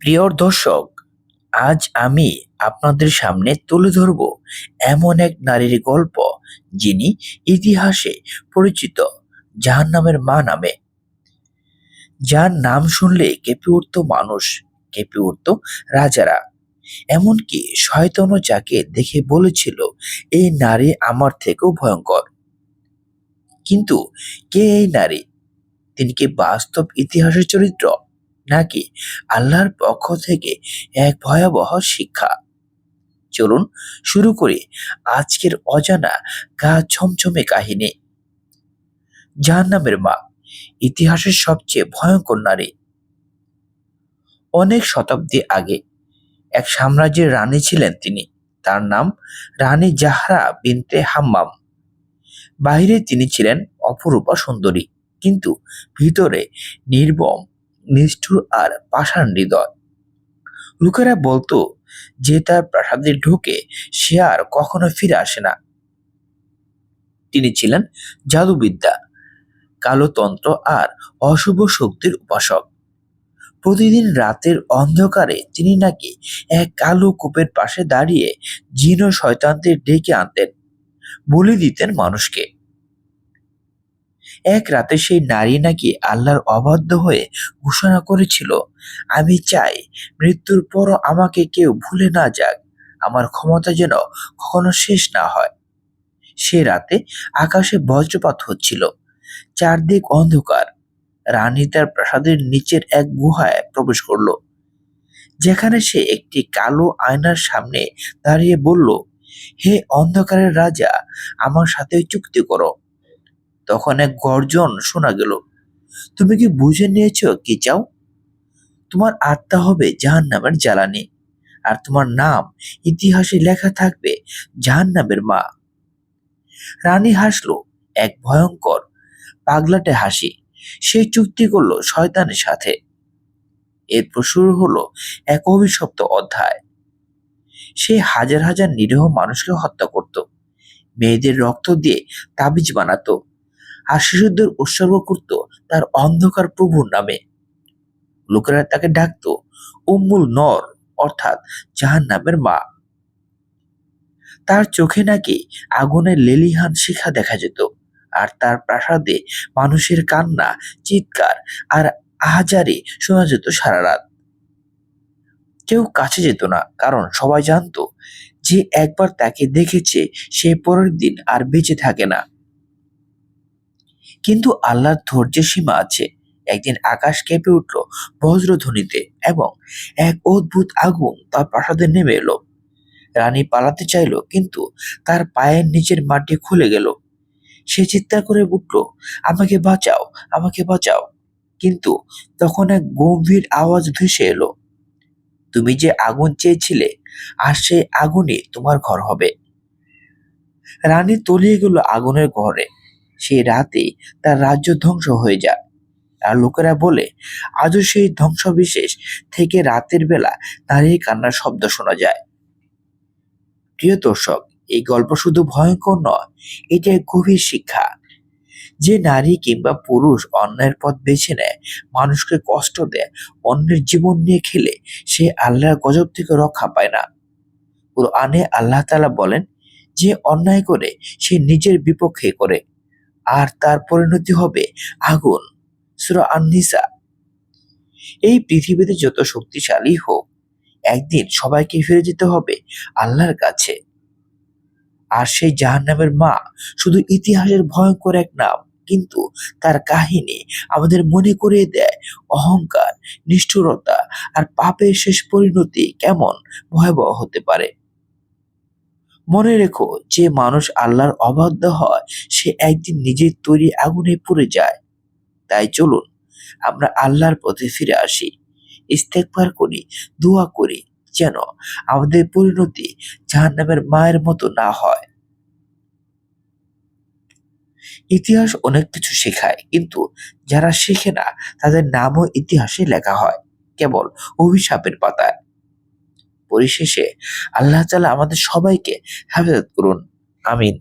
প্রিয় দর্শক, আজ আমি আপনাদের সামনে তুলে ধরব এমন এক নারীর গল্প যিনি ইতিহাসে পরিচিত জাহান্নামের মা নামে। যার নাম শুনলে কেঁপে উঠত মানুষ, কেঁপে উঠত রাজারা। এমনকি শয়তনও যাকে দেখে বলেছিল, এই নারী আমার থেকেও ভয়ঙ্কর। কিন্তু কে এই নারী? তিনি কি বাস্তব ইতিহাসের চরিত্র? নাকি আল্লাহর পক্ষ থেকে এক ভয়াবহ শিক্ষা? চলুন শুরু করি আজকের অজানা গা ছমছমে কাহিনী। জাহান্নামের মা, ইতিহাসের সবচেয়ে ভয়ঙ্কর নারী। অনেক শতাব্দী আগে এক সাম্রাজ্যের রানী ছিলেন তিনি। তার নাম রানী জাহরা বিনতে হাম্মাম। বাইরে তিনি ছিলেন অপরূপা সুন্দরী, কিন্তু ভিতরে নির্বম নিষ্ঠুর আর পাষাণ হৃদয়। লোকেরা বলতো যে তার প্রাসাদে ঢুকে সে আর কখনো ফিরে আসে না। তিনি ছিলেন জাদুবিদ্যা, কালোতন্ত্র আর অশুভ শক্তির উপাসক। প্রতিদিন রাতের অন্ধকারে তিনি নাকি এক কালো কূপের পাশে দাঁড়িয়ে জিন শয়তানদের ডেকে আনতেন, বলি দিতেন মানুষকে। এক রাতে সেই নারী নাকি আল্লাহর অবাধ্য হয়ে ঘোষণা করেছিল, আমি চাই মৃত্যুর পরও আমাকে কেউ ভুলে না যাক। আমার ক্ষমতা যেন কখনো শেষ না হয়। সে রাতে আকাশে বজ্রপাত হচ্ছিল, চারদিক অন্ধকার। রানী তার প্রাসাদের নিচের এক গুহায় প্রবেশ করল, যেখানে সে একটি কালো আয়নার সামনে দাঁড়িয়ে বলল, হে অন্ধকারের রাজা, আমার সাথে চুক্তি করো। তখন এক গর্জন শোনা গেল। তুমি কি বুঝে নিয়েছ কি চাও? তোমার আত্মা হবে জাহান নামের জ্বালানি, আর তোমার নাম ইতিহাসে লেখা থাকবে জাহান নামের মা। রানী হাসলো, এক ভয়ঙ্কর পাগলাটে হাসি। সে চুক্তি করল শয়তানের সাথে। এরপর শুরু হলো এক অভিশপ্ত অধ্যায়। সে হাজার হাজার নিরীহ মানুষকে হত্যা করত। মেয়েদের রক্ত দিয়ে তাবিজ বানাতো। আর শিশুদের উৎসর্গ করত তার অন্ধকার প্রভুর নামে। লোকেরা তাকে ডাকত, উম্মুল নর, অর্থাৎ জাহান নামের মা। তার চোখে নাকি আগুনের লেলিহান শিখা দেখা যেত, আর তার প্রাসাদে মানুষের কান্না, চিৎকার আর আহাজারি শোনা যেত সারা রাত। কেউ কাছে যেত না, কারণ সবাই জানতো যে একবার তাকে দেখেছে সে পরের দিন আর বেঁচে থাকে না। কিন্তু আল্লাহর ধৈর্যের সীমা আছে। একদিন আকাশ কেঁপে উঠল বজ্রধ্বনিতে এবং এক অদ্ভুত আগুন তার প্রাসাদে নেমে এলো। রানী পালাতে চাইল, কিন্তু তার পায়ের নিচের মাটি খুলে গেল। সে চিৎকার করে উঠল, আমাকে বাঁচাও আমাকে বাঁচাও। কিন্তু তখন এক গম্ভীর আওয়াজ ভেসে এলো, তুমি যে আগুন চেয়েছিলে, আর সেই আগুনই তোমার ঘর হবে। রানী তলিয়ে গেল আগুনের ঘরে সেই রাতে তার রাজ্য ধ্বংস হয়ে যায়। আর লোকেরা বলে, আজও সেই ধ্বংসবিশেষ থেকে রাতের বেলা নারীর কান্নার শব্দ শোনা যায়। প্রিয় দর্শক, এই গল্প শুধু ভয়ঙ্কর নয়, এটা এক গভীর শিক্ষা। যে নারী কিংবা পুরুষ অন্যায়ের পথ বেছে নেয়, মানুষকে কষ্ট দেয়, অন্যের জীবন নিয়ে খেলে, সে আল্লাহর গজব থেকে রক্ষা পায় না। আনে আল্লাহ তালা বলেন, যে অন্যায় করে, সে নিজের বিপক্ষে করে। আর তার পরিণতি হবে আগুন। সুরা আননিসা। এই পৃথিবীতে যত শক্তিশালী হোক, একদিন সবাইকে ফিরে যেতে হবে আল্লাহর কাছে। আর সেই জাহান্নামের মা শুধু ইতিহাসের ভয়ঙ্কর এক নাম, কিন্তু তার কাহিনী আমাদের মনে করিয়ে দেয় অহংকার, নিষ্ঠুরতা আর পাপের শেষ পরিণতি কেমন ভয়াবহ হতে পারে। মনে রেখো যে মানুষ আল্লাহর অবাধ্য হয়, সে একদিন নিজের তৈরি আগুনে পুড়ে যায়। তাই চলুন, আমরা আল্লাহর পথে ফিরে আসি। ইস্তেকবার করি, দোয়া করি, যেন আমাদের পরিণতি জাহান্নামের মায়ের মতো না হয়। ইতিহাস অনেক কিছু শেখায়, কিন্তু যারা শেখে না, তাদের নামও ইতিহাসে লেখা হয়, কেবল অভিশাপের পাতায়। পরিশেষে আল্লাহ তালা আমাদের সবাইকে হেফাজত করুন। আমিন।